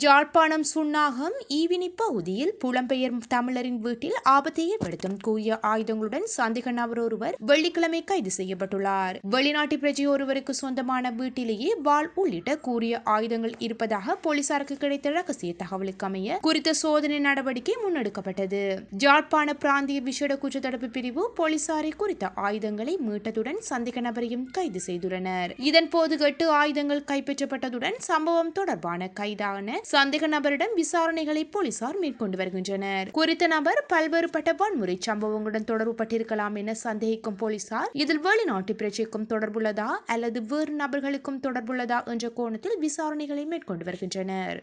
ஜாழ்ப்பாணம் சுன்னாகம் ஈவினி பகுதியில் புலம்பெயர் தமிழரின் வீட்டில் ஆபத்தை ஏற்படுத்தும் கூறிய ஆயுதங்களுடன் சந்தேக நபர் ஒருவர் வெள்ளிக்கிழமை கைது செய்யப்பட்டுள்ளார். வெளிநாட்டு பிரஜை ஒருவருக்கு சொந்தமான வீட்டிலேயே வாள் உள்ளிட்ட கூறிய ஆயுதங்கள் இருப்பதாக போலீசாருக்கு கிடைத்த ரகசிய தகவலுக்கு அமைய குறித்த சோதனை நடவடிக்கை முன்னெடுக்கப்பட்டது. ஜாழ்ப்பாண பிராந்திய விசேட குற்றத்தடுப்பு பிரிவு போலீசாரை குறித்த ஆயுதங்களை மீட்டதுடன் சந்தேக நபரையும் கைது செய்துள்ளனர். இதன்போது எட்டு ஆயுதங்கள் கைப்பற்றப்பட்டதுடன் சம்பவம் தொடர்பான கைதான சந்தேக நபரிடம் விசாரணைகளை போலீசார் மேற்கொண்டு வருகின்றனர். குறித்த நபர் பல்வேறுபட்ட வன்முறை சம்பவங்களுடன் தொடர்புபட்டிருக்கலாம் என சந்தேகிக்கும் போலீசார் இதில் வெளிநாட்டு பிரச்சனைக்கும் தொடர்புள்ளதா அல்லது வேறு நபர்களுக்கும் தொடர்புள்ளதா என்ற கோணத்தில் விசாரணைகளை மேற்கொண்டு வருகின்றனர்.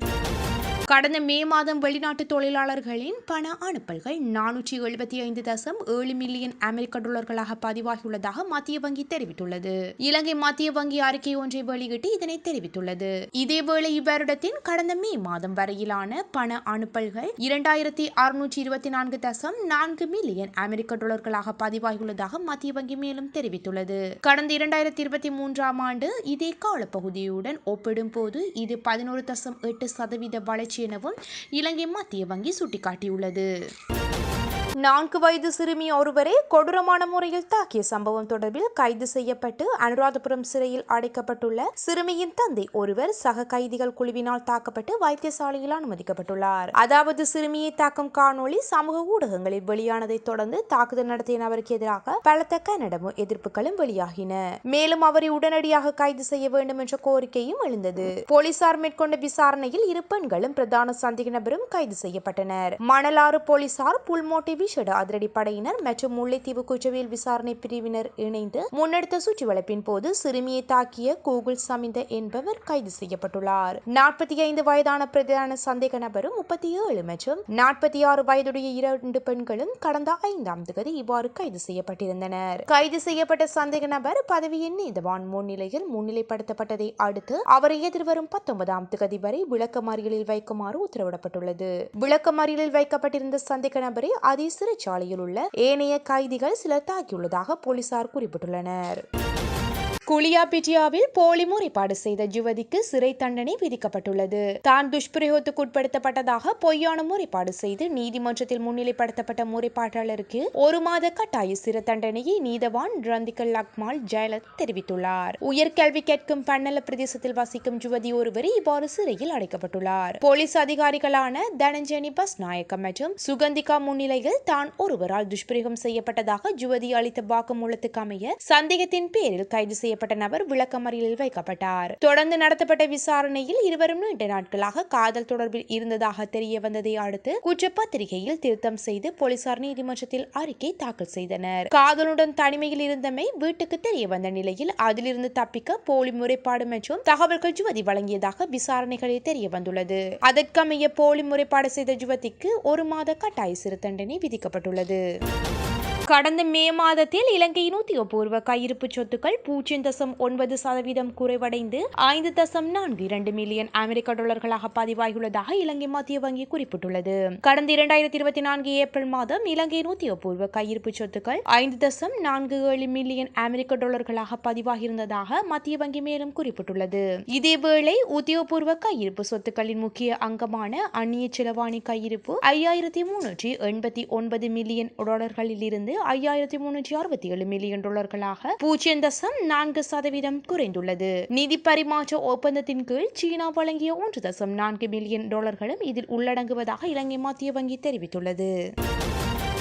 கடந்த மே மாதம் வெளிநாட்டு தொழிலாளர்களின் பண அனுப்பல்கள் நானூற்றி எழுபத்தி ஐந்து தசம் ஏழு மில்லியன் அமெரிக்க டாலர்களாக பதிவாகியுள்ளதாக மத்திய வங்கி தெரிவித்துள்ளது. இலங்கை மத்திய வங்கி அறிக்கை ஒன்றை வெளியிட்டு இதனை தெரிவித்துள்ளது. இதேவேளை இவ்வருடத்தின் கடந்த மே மாதம் வரையிலான பண அனுப்பல்கள் இரண்டாயிரத்தி அறுநூற்றி இருபத்தி நான்கு தசம் நான்கு மில்லியன் அமெரிக்க டாலர்களாக பதிவாகியுள்ளதாக மத்திய வங்கி மேலும் தெரிவித்துள்ளது. கடந்த இரண்டாயிரத்தி இருபத்தி மூன்றாம் ஆண்டு இதே காலப்பகுதியுடன் ஒப்பிடும்போது இது பதினோரு தசம் எட்டு சதவீத வளர்ச்சி எனவும் இலங்கை மத்திய வங்கி சுட்டிக்காட்டியுள்ளது. நான்கு வயது சிறுமி ஒருவரை கொடூரமான முறையில் தாக்கிய சம்பவம் தொடர்பில் கைது செய்யப்பட்டு அனுராதபுரம் சிறையில் அடைக்கப்பட்டுள்ள சிறுமியின் தந்தை ஒருவர் சக கைதிகள் குழுவினால் தாக்கப்பட்டு வைத்தியசாலையில் அனுமதிக்கப்பட்டுள்ளார். அதாவது சிறுமியை தாக்கும் காணொளி சமூக ஊடகங்களில் வெளியானதை தொடர்ந்து தாக்குதல் நடத்திய நபருக்கு எதிராக பலத்த கன்னடமும் எதிர்ப்புகளும் வெளியாகின. மேலும் அவரை உடனடியாக கைது செய்ய வேண்டும் என்ற கோரிக்கையும் எழுந்தது. போலீசார் மேற்கொண்ட விசாரணையில் இரு பெண்களும் பிரதான சந்தேக நபரும் கைது செய்யப்பட்டனர். மணலாறு போலீசார் புல்மோட்டை விசேட அதிரடிப்படையினர் மற்றும் முல்லைத்தீவு குற்றவியல் விசாரணை பிரிவினர் இணைந்து முன்னெடுத்த சுற்றி வளைப்பின் போது சிறுமியை தாக்கிய கூகுள் சமிந்த என்பவர் கைது செய்யப்பட்டுள்ளார். நாற்பத்தி ஐந்து வயதான பிரதான சந்தேக நபரும் முப்பத்தி ஏழு மற்றும் நாற்பத்தி ஆறு வயதுடைய இரண்டு பெண்களும் கடந்த ஐந்தாம் தேதி இவ்வாறு கைது செய்யப்பட்டிருந்தனர். கைது செய்யப்பட்ட சந்தேக நபர் பதவியின் நீதவான் முன்னிலையில் முன்னிலைப்படுத்தப்பட்டதை அடுத்து அவரை எதிர்வரும் பத்தொன்பதாம் தேதி வரை விளக்கமறியலில் வைக்குமாறு உத்தரவிடப்பட்டுள்ளது. விளக்கமறியலில் வைக்கப்பட்டிருந்த சந்தேக நபரை அதே சிறைச்சாலையில் உள்ள ஏனைய கைதிகள் சிலர் தாக்கியுள்ளதாக போலீசார் குறிப்பிட்டுள்ளனர். குளியாபிட்டியாவில் போலி முறைப்பாடு செய்த யுவதிக்கு சிறை தண்டனை விதிக்கப்பட்டுள்ளது. தான் துஷ்பிரயோகத்துக்கு உட்படுத்தப்பட்டதாக பொய்யான முறைப்பாடு செய்து நீதிமன்றத்தில் முன்னிலைப்படுத்தப்பட்ட முறைப்பாட்டாளருக்கு ஒரு மாத கட்டாய சிறை தண்டனையை நீதவான் ரந்திகல் லக்மால் ஜெயலத் தெரிவித்துள்ளார். உயர்கல்வி கேட்கும் பன்னல பிரதேசத்தில் வசிக்கும் யுவதி ஒருவர் இவ்வாறு சிறையில் அடைக்கப்பட்டுள்ளார். போலீஸ் அதிகாரிகளான தனஞ்சனி பஸ் நாயக்கம் மற்றும் சுகந்திகா முன்னிலையில் தான் ஒருவரால் துஷ்பிரயோகம் செய்யப்பட்டதாக யுவதி அளித்த வாக்குமூலத்துக்கு அமைய சந்தேகத்தின் பேரில் கைது செய்ய செய்யப்பட்ட நபர் விளக்கமறியலில் வைக்கப்பட்டார். தொடர்ந்து நடத்தப்பட்ட விசாரணையில் இருவரும் நீண்ட நாட்களாக காதல் தொடர்பில் இருந்ததாக தெரிய வந்ததை அடுத்து குற்றப்பத்திரிகையில் திருத்தம் செய்து போலீசார் நீதிமன்றத்தில் அறிக்கை தாக்கல் செய்தனர். காதலுடன் தனிமையில் இருந்தமை வீட்டுக்கு தெரிய வந்த நிலையில் அதிலிருந்து தப்பிக்க போலி முறைப்பாடு மற்றும் தகவல்கள் ஜுவதி வழங்கியதாக விசாரணைகளில் தெரிய வந்துள்ளது. அதற்கமைய போலி முறைப்பாடு செய்த ஜுவதிக்கு ஒரு மாத கட்டாய சிறு தண்டனை விதிக்கப்பட்டுள்ளது. கடந்த மே மாதத்தில் இலங்கையின் உத்தியோகபூர்வ கையிருப்பு சொத்துக்கள் பூஜ்ஜியம் தசம் ஒன்பது சதவீதம் குறைவடைந்து ஐந்து தசம் நான்கு இரண்டு மில்லியன் அமெரிக்க டாலர்களாக பதிவாகியுள்ளதாக இலங்கை மத்திய வங்கி குறிப்பிட்டுள்ளது. கடந்த இரண்டாயிரத்தி இருபத்தி நான்கு ஏப்ரல் மாதம் இலங்கையின் உத்தியோகபூர்வ கையிருப்பு சொத்துக்கள் ஐந்து தசம் நான்கு ஏழு மில்லியன் அமெரிக்க டாலர்களாக பதிவாகியிருந்ததாக மத்திய வங்கி மேலும் குறிப்பிட்டுள்ளது. இதேவேளை உத்தியோகபூர்வ கையிருப்பு சொத்துக்களின் முக்கிய அங்கமான அந்நிய செலவாணி கையிருப்பு ஐயாயிரத்தி முன்னூற்றி எண்பத்தி ஒன்பது மில்லியன் டாலர்களில் இருந்து ஐயாயிரத்தி முன்னூற்றி அறுபத்தி ஏழு மில்லியன் டாலர்களாக பூஜ்ஜியம் தசம் நான்கு சதவீதம் குறைந்துள்ளது. நிதி பரிமாற்ற ஒப்பந்தத்தின் கீழ் சீனா வழங்கிய ஒன்று தசம் நான்கு மில்லியன் டாலர்களும் இதில் உள்ளடங்குவதாக இலங்கை மத்திய வங்கி தெரிவித்துள்ளது.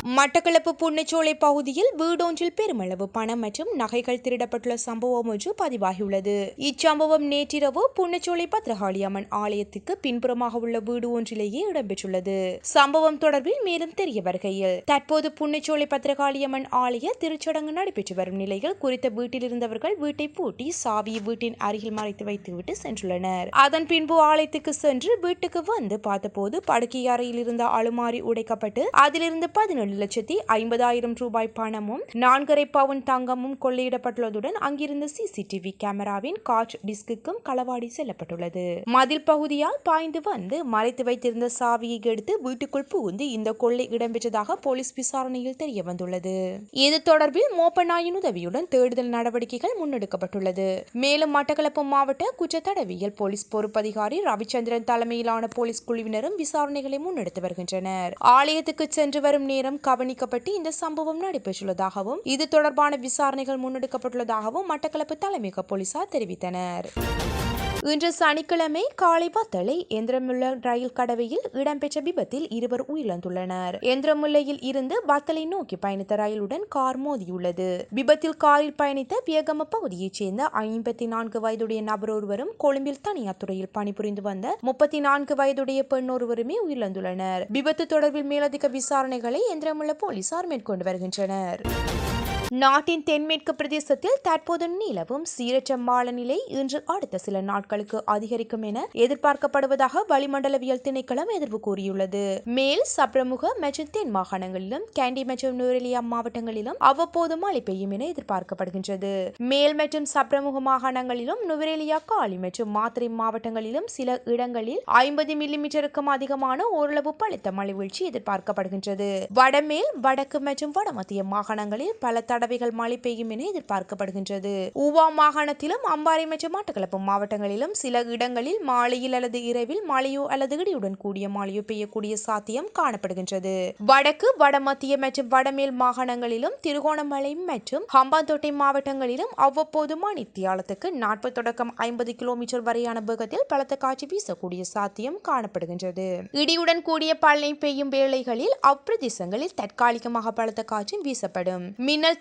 மட்டக்களப்பு புன்னச்சோலை பகுதியில் வீடொன்றில் பெருமளவு பணம் மற்றும் நகைகள் திருடப்பட்டுள்ள சம்பவம் ஒன்று பதிவாகியுள்ளது. இச்சம்பவம் நேற்றிரவு புன்னச்சோலை பத்ரகாளி அம்மன் ஆலயத்துக்கு பின்புறமாக உள்ள வீடு ஒன்றிலேயே இடம்பெற்றுள்ளது. சம்பவம் தொடர்பில் மேலும் தெரிய வருகையில் தற்போது புன்னச்சோலை பத்ரகாளி அம்மன் ஆலய திருச்சடங்கு நடைபெற்று வரும் நிலையில் குறித்த வீட்டில் இருந்தவர்கள் வீட்டை பூட்டி சாவியை வீட்டின் அருகில் மறைத்து வைத்துவிட்டு சென்றுள்ளனர். அதன் பின்பு ஆலயத்துக்கு சென்று வீட்டுக்கு வந்து பார்த்தபோது படுக்கை அறையில் இருந்த அலுமாரி உடைக்கப்பட்டு அதிலிருந்து பதினேழு லட்சத்தி ஐம்பதாயிரம் ரூபாய் பணமும் நான்கரை பவுன் தங்கமும் கொள்ளையிடப்பட்டுள்ளதுடன் அங்கிருந்த சிசிடிவி கேமராவின் காட்ச் டிஸ்குக்கும் களவாடி செல்லப்பட்டுள்ளது. மதில் பகுதியால் பாய்ந்து வந்து மறைத்து வைத்திருந்த சாவியை எடுத்து வீட்டுக்குள் புகுந்து இந்த கொள்ளை இடம்பெற்றதாக போலீஸ் விசாரணையில் தெரிய வந்துள்ளது இது தொடர்பில் மோப்பநாயின் உதவியுடன் தேடுதல் நடவடிக்கைகள் முன்னெடுக்கப்பட்டுள்ளது. மேலும் மட்டக்களப்பு மாவட்ட குற்றத்தடவியல் போலீஸ் பொறுப்பதிகாரி ரவிச்சந்திரன் தலைமையிலான போலீஸ் குழுவினரும் விசாரணைகளை முன்னெடுத்து வருகின்றனர். ஆலயத்துக்கு சென்று வரும் நேரம் கவனிக்கப்பட்டு இந்த சம்பவம் நடைபெற்றுள்ளதாகவும் இது தொடர்பான விசாரணைகள் முன்னெடுக்கப்பட்டுள்ளதாகவும் மட்டக்களப்பு தலைமையக போலீசார் தெரிவித்தனர். இன்று சனிக்கிழமை காலை பத்தளை எந்திரமுள்ள ரயில் கடவையில் இடம்பெற்ற விபத்தில் இருவர் உயிரிழந்துள்ளனர். எந்திரமுல்லையில் இருந்து பத்தலை நோக்கி பயணித்த ரயிலுடன் கார் மோதியுள்ளது. விபத்தில் காரில் பயணித்த வியகம பகுதியைச் சேர்ந்த ஐம்பத்தி நான்கு வயதுடைய நபர் ஒருவரும் கொழும்பில் தனியார் துறையில் பணிபுரிந்து வந்த முப்பத்தி நான்கு வயதுடைய பெண் ஒருவருமே உயிரிழந்துள்ளனர். விபத்து தொடர்பில் மேலதிக விசாரணைகளை எந்திரமுள்ள போலீசார் மேற்கொண்டு வருகின்றனர். நாட்டின் தென்மேற்கு பிரதேசத்தில் தற்போது நிலவும் சீரற்ற மாலநிலை இன்று அடுத்த சில நாட்களுக்கு அதிகரிக்கும் என எதிர்பார்க்கப்படுவதாக வளிமண்டலவியல் திணைக்களம் எதிர்ப்பு கூறியுள்ளது. மேல் சப்ரமுக மற்றும் தென் மாகாணங்களிலும் கேண்டி மற்றும் நூரெலியா மாவட்டங்களிலும் அவ்வப்போது மழை பெய்யும் என எதிர்பார்க்கப்படுகின்றது. மேல் மற்றும் சப்ரமுக மாகாணங்களிலும் நுவரேலியா காலி மற்றும் மாத்திரை மாவட்டங்களிலும் சில இடங்களில் ஐம்பது மில்லிமீட்டருக்கும் அதிகமான ஓரளவு பழுத்த மழை வீழ்ச்சி எதிர்பார்க்கப்படுகின்றது. வடமேல் வடக்கு மற்றும் வடமத்திய மாகாணங்களில் பல தடவைகள் மழை பெய்யும் என எதிர்பார்க்கப்படுகின்றது. ஊவா மாகாணத்திலும் அம்பாறை மற்றும் மட்டக்களப்பு மாவட்டங்களிலும் சில இடங்களில் மாலையில் அல்லது இரவில் மழையோ அல்லது இடியுடன் கூடிய மழையோ பெய்யக்கூடிய சாத்தியம் காணப்படுகின்றது. வடக்கு வடமத்திய மற்றும் வடமேல் மாகாணங்களிலும் திருகோணமலை மற்றும் ஹம்பாந்தோட்டை மாவட்டங்களிலும் அவ்வப்போது மணித்தியாலத்துக்கு நாற்பது தொடக்கம் ஐம்பது கிலோமீட்டர் வரையான வேகத்தில் பலத்த காட்சி வீசக்கூடிய சாத்தியம் காணப்படுகின்றது. இடியுடன் கூடிய பழனி பெய்யும் வேளைகளில் அப்பிரதேசங்களில் தற்காலிகமாக பலத்த காற்றும் வீசப்படும். மின்னல்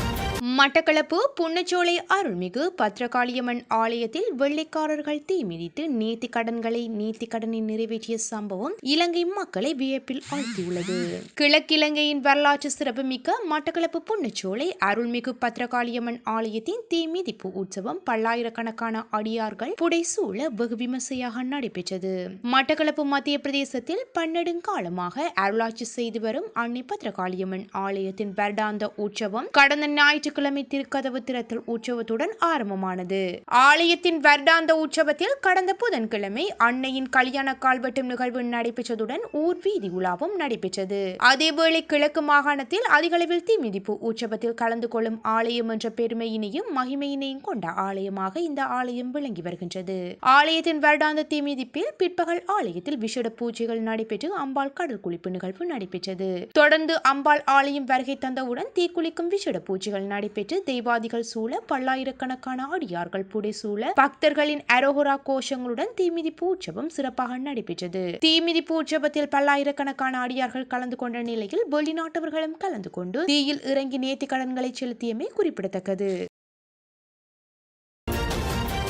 மட்டக்களப்பு புன்னச்சோலை அருள்மிகு பத்ரகாளியம்மன் ஆலயத்தில் வெள்ளைக்காரர்கள் தீ மிதித்து கடன்களை நீத்தி கடனை நிறைவேற்றிய சம்பவம் இலங்கை மக்களை வியப்பில் ஆழ்த்தியுள்ளது. கிழக்கிலங்கையின் வரலாற்று சிறப்புமிக்க மட்டக்களப்பு புன்னச்சோலை அருள்மிகு பத்ரகாளியம்மன் ஆலயத்தின் தீ மிதிப்பு உற்சவம் பல்லாயிரக்கணக்கான அடியார்கள் புடைசூழ வெகு விமர்சையாக நடைபெற்றது. மட்டக்களப்பு மத்திய பிரதேசத்தில் பன்னெடுங்காலமாக அருளாட்சி செய்து வரும் அன்னை பத்ரகாளியம்மன் ஆலயத்தின் வருடாந்த உற்சவம் கடந்த ஞாயிற்று ஞாயிற்றுக்கிழமை திருக்கதவு திறத்தல் உற்சவத்துடன் ஆரம்பமானது. ஆலயத்தின் வருடாந்த உற்சவத்தில் கடந்த புதன்கிழமை அன்னையின் கல்யாண கால்வெட்டும் நிகழ்வு நடைபெற்றதுடன் ஊர் வீதி உலாவும் நடைபெற்றது. அதேவேளை கிழக்கு மாகாணத்தில் அதிகளவில் தீமிதிப்பு உற்சவத்தில் கலந்து கொள்ளும் ஆலயம் என்ற பெருமையினையும் மகிமையினையும் கொண்ட ஆலயமாக இந்த ஆலயம் விளங்கி வருகின்றது. ஆலயத்தின் வருடாந்த தீமிதிப்பில் பிற்பகல் ஆலயத்தில் விஷட பூஜைகள் நடைபெற்று அம்பாள் கடல் குளிப்பு நிகழ்வு நடைபெற்றது. தொடர்ந்து அம்பாள் ஆலயம் வருகை தந்தவுடன் தீக்குளிக்கும் விசேட பூஜைகள் நடைபெற்று தெய்வாதிகள் சூழ பல்லாயிரக்கணக்கான அடியார்கள் புடைசூழ பக்தர்களின் அரோஹரா கோஷங்களுடன் தீமிதி பூச்சபம் சிறப்பாக நடைபெற்றது. தீமிதி பூச்சபத்தில் பல்லாயிரக்கணக்கான அடியார்கள் கலந்து கொண்ட நிலையில் வெளிநாட்டவர்களும் கலந்து கொண்டு தீயில் இறங்கி நேர்த்தி கடன்களை செலுத்தியமை குறிப்பிடத்தக்கது.